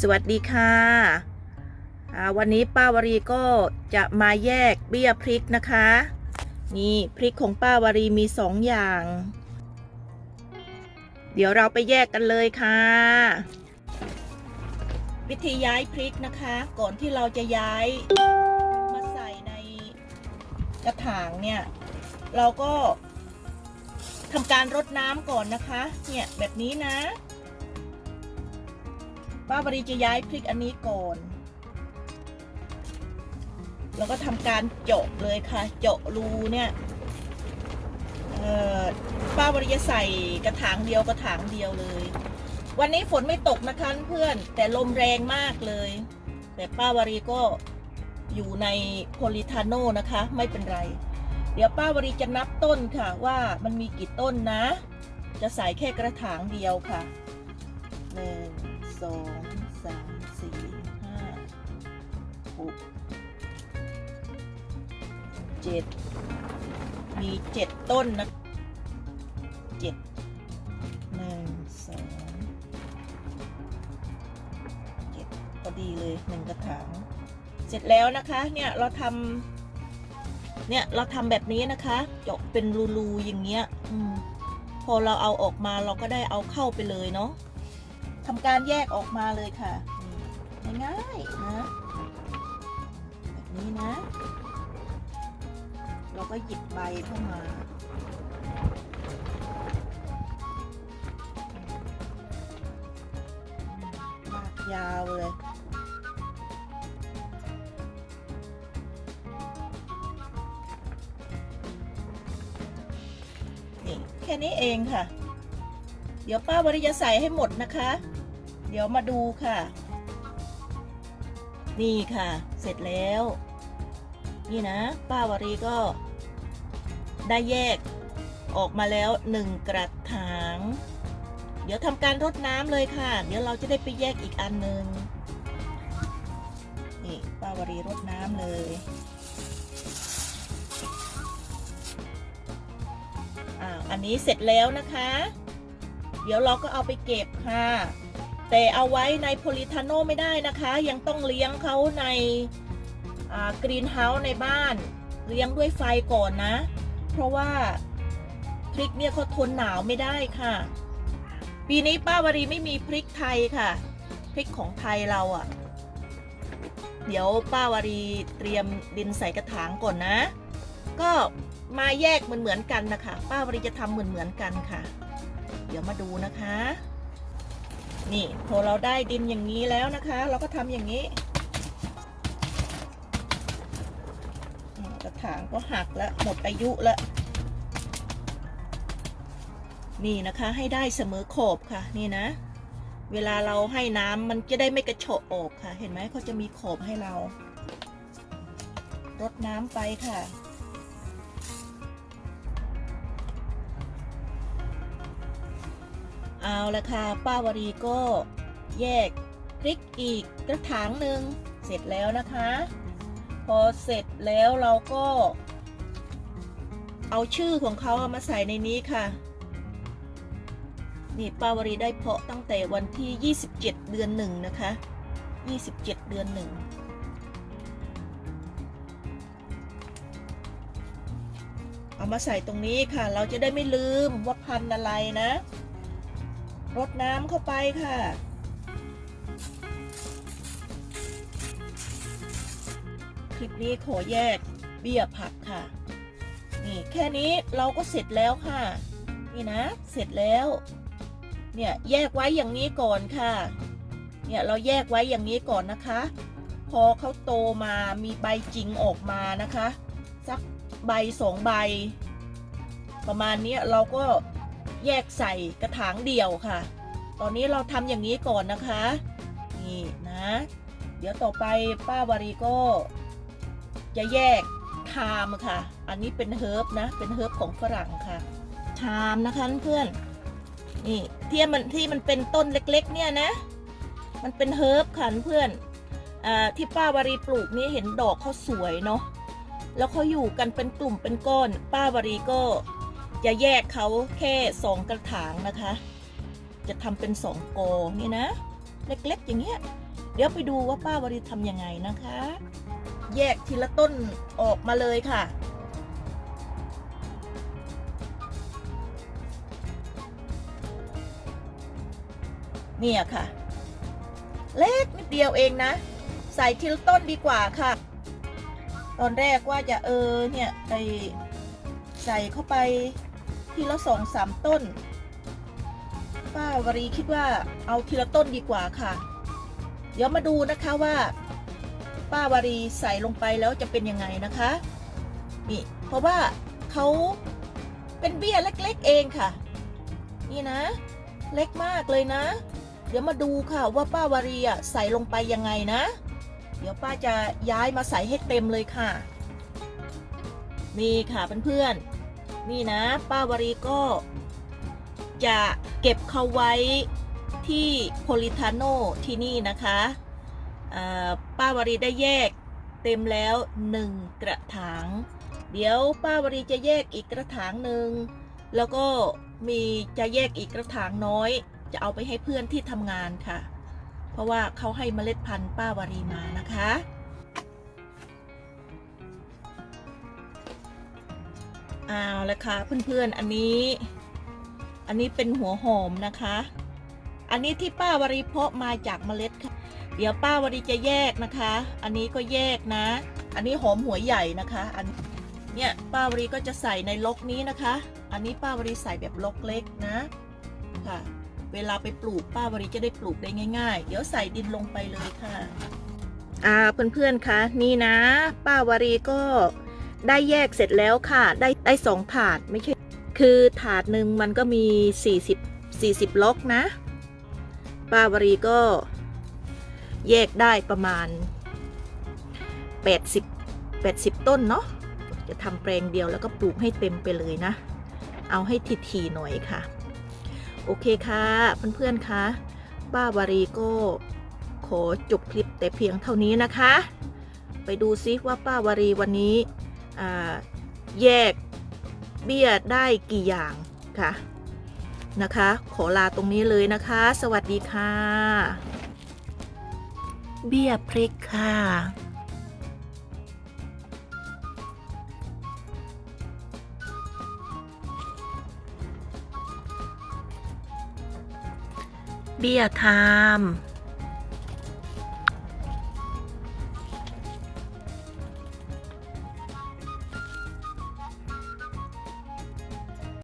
สวัสดีค่ะ วันนี้ป้าวรีก็จะมาแยกเบี้ยพริกนะคะ นี่พริกของป้าวรีมีสองอย่าง เดี๋ยวเราไปแยกกันเลยค่ะ วิธีย้ายพริกนะคะ ก่อนที่เราจะย้ายมาใส่ในกระถางเนี่ย เราก็ทำการรดน้ำก่อนนะคะ เนี่ยแบบนี้นะ ป้าบริจะย้ายพริกอันนี้ก่อน แล้วก็ทำการเจาะเลยค่ะ เจาะรูเนี่ยป้าบริจะใส่กระถางเดียวกระถางเดียวเลย วันนี้ฝนไม่ตกนะคะเพื่อน แต่ลมแรงมากเลย แต่ป้าวรีก็อยู่ในโพลิทาโนนะคะ ไม่เป็นไร เดี๋ยวป้าวรีจะนับต้นค่ะว่ามันมีกี่ต้นนะ จะใส่แค่กระถางเดียวค่ะ องสามสี่ห้าหกเจ็ดมีเจ็ดต้นนะเจ็ดหนึ่งสองเจ็ดพอดีเลยหนึ่งกระถางเสร็จแล้วนะคะเนี่ยเราทำเนี่ยเราทำแบบนี้นะคะเจาะเป็นรูๆอย่างเงี้ยอพอเราเอาออกมาเราก็ได้เอาเข้าไปเลยเนาะ ทำการแยกออกมาเลยค่ะง่ายๆนะแบบนี้นะ เราก็หยิบใบเข้ามาลากยาวเลยนี่แค่นี้เองค่ะ เดี๋ยวป้าวริจะใส่ให้หมดนะคะ เดี๋ยวมาดูค่ะ นี่ค่ะ เสร็จแล้ว นี่นะ ป้าวรีก็ ได้แยกออกมาแล้วหนึ่งกระถาง เดี๋ยวทำการรดน้ำเลยค่ะ เดี๋ยวเราจะได้ไปแยกอีกอันหนึ่งนี่ป้าวรีรดน้ำเลยอ่าอันนี้เสร็จแล้วนะคะ เดี๋ยวเราก็เอาไปเก็บค่ะ แต่เอาไว้ในโพลิทาโนไม่ได้นะคะ ยังต้องเลี้ยงเขาในกรีนเฮาส์ในบ้าน เลี้ยงด้วยไฟก่อนนะ เพราะว่าพริกเนี่ยเขาทนหนาวไม่ได้ค่ะ ปีนี้ป้าวรีไม่มีพริกไทยค่ะ พริกของไทยเราอะ่ะ เดี๋ยวป้าวรีเตรียมดินใส่กระถางก่อนนะ ก็มาแยกเหมือนเหมือนกันนะคะ ป้าวรีจะทำเหมือนเหมือนกันค่ะ ดี๋ยวมาดูนะคะ นี่พอเราได้ดินอย่างนี้แล้วนะคะ เราก็ทำอย่างนี้กระถางก็หักแล้วหมดอายุแล้วนี่นะคะให้ได้เสมอขอบค่ะนี่นะ เวลาเราให้น้ำมันจะได้ไม่กระโฉบออกค่ะ เห็นไหมเขาจะมีขอบให้เรารดน้ำไปค่ะ เอาละค่ะป้าวรีก็แยกพริกอีกกระถางหนึ่งเสร็จแล้วนะคะ พอเสร็จแล้วเราก็ เอาชื่อของเขาเอามาใส่ในนี้ค่ะนี่ป้าวรีได้เพาะตั้งแต่วันที่ 27 เดือนหนึ่งนะคะ 27 เดือนหนึ่งเอามาใส่ตรงนี้ค่ะ เราจะได้ไม่ลืมว่าพันธุ์อะไรนะ รดน้ำเข้าไปค่ะ คลิปนี้ขอแยกเบี้ยผักค่ะ นี่แค่นี้เราก็เสร็จแล้วค่ะ นี่นะ เสร็จแล้ว เนี่ยแยกไว้อย่างนี้ก่อนค่ะ เนี่ยเราแยกไว้อย่างนี้ก่อนนะคะ พอเขาโตมามีใบจริงออกมานะคะ สักใบสองใบ ประมาณนี้เราก็ แยกใส่กระถางเดียวค่ะ ตอนนี้เราทำอย่างนี้ก่อนนะคะ นี่นะ เดี๋ยวต่อไปป้าวารีก็จะแยกชามค่ะ อันนี้เป็นเฮิร์บนะ เป็นเฮิร์บของฝรั่งค่ะ ชามนะคะเพื่อน นี่ที่มันที่มันเป็นต้นเล็กๆ เนี่ยนะ มันเป็นเฮิร์บค่ะเพื่อนอที่ป้าวารีปลูกนี่เห็นดอกเขาสวยเนาะ แล้วเขาอยู่กันเป็นกลุ่มเป็นก้อน ป้าวารีก็ จะแยกเขาแค่สองกระถางนะคะ จะทำเป็นสองกอนี่นะ เล็กๆอย่างเงี้ย เดี๋ยวไปดูว่าป้าวรีทำยังไงนะคะ แยกทีละต้นออกมาเลยค่ะเนี่ยค่ะ เล็กนิดเดียวเองนะ ใส่ทีละต้นดีกว่าค่ะ ตอนแรกว่าจะเออเนี่ยไปใส่เข้าไป ทีละสองสามต้น ป้าวรีคิดว่าเอาทีละต้นดีกว่าค่ะ เดี๋ยวมาดูนะคะว่า ป้าวรีใส่ลงไปแล้วจะเป็นยังไงนะคะนี่เพราะว่าเขาเป็นเบี้ยเล็กๆเองค่ะ นี่นะ เล็กมากเลยนะ เดี๋ยวมาดูค่ะว่าป้าวรีอะใส่ลงไปยังไงนะ เดี๋ยวป้าจะย้ายมาใส่ให้เต็มเลยค่ะ นี่ค่ะเพื่อนๆ นี่นะ ป้าวารีก็ จะเก็บเขาไว้ที่โพลิทาโนที่นี่นะคะป้าวารีได้แยกเต็มแล้วหนึ่งกระถาง เดี๋ยวป้าวารีจะแยกอีกกระถางหนึ่งแล้วก็มีจะแยกอีกกระถางน้อย จะเอาไปให้เพื่อนที่ทำงานค่ะ เพราะว่าเขาให้เมล็ดพันธุ์ป้าวารีมานะคะ เอาละค่ะเพื่อนๆอันนี้ อันนี้เป็นหัวหอมนะคะ อันนี้ที่ป้าวรีเพาะมาจากเมล็ดค่ะ เดี๋ยวป้าวรีจะแยกนะคะ อันนี้ก็แยกนะ อันนี้หอมหัวใหญ่นะคะ อันเนี่ยป้าวรีก็จะใส่ในลกนี้นะคะ อันนี้ป้าวรีใส่แบบลกเล็กนะค่ะ เวลาไปปลูกป้าวรีจะได้ปลูกได้ง่าย ๆ เดี๋ยวใส่ดินลงไปเลยค่ะ อ่าเพื่อนๆคะนี่นะ ป้าวรีก็ ได้แยกเสร็จแล้วค่ะ ได้ได้สองถาดไม่ใช่ คือถาดหนึ่งมันก็มี 40 40ล็อกนะ ป้าวรีก็แยกได้ประมาณ 80 80 ต้นเนาะ จะทำแปลงเดียวแล้วก็ปลูกให้เต็มไปเลยนะ เอาให้ทีๆหน่อยค่ะ โอเคค่ะ เพื่อนๆคะป้าวารีก็ขอจบคลิปแต่เพียงเท่านี้นะคะ ไปดูซิว่าป้าวารีวันนี้ แยกเบี้ยได้กี่อย่างค่ะนะคะ ขอลาตรงนี้เลยนะคะ สวัสดีค่ะ เบี้ยพริกค่ะเบี้ยคาม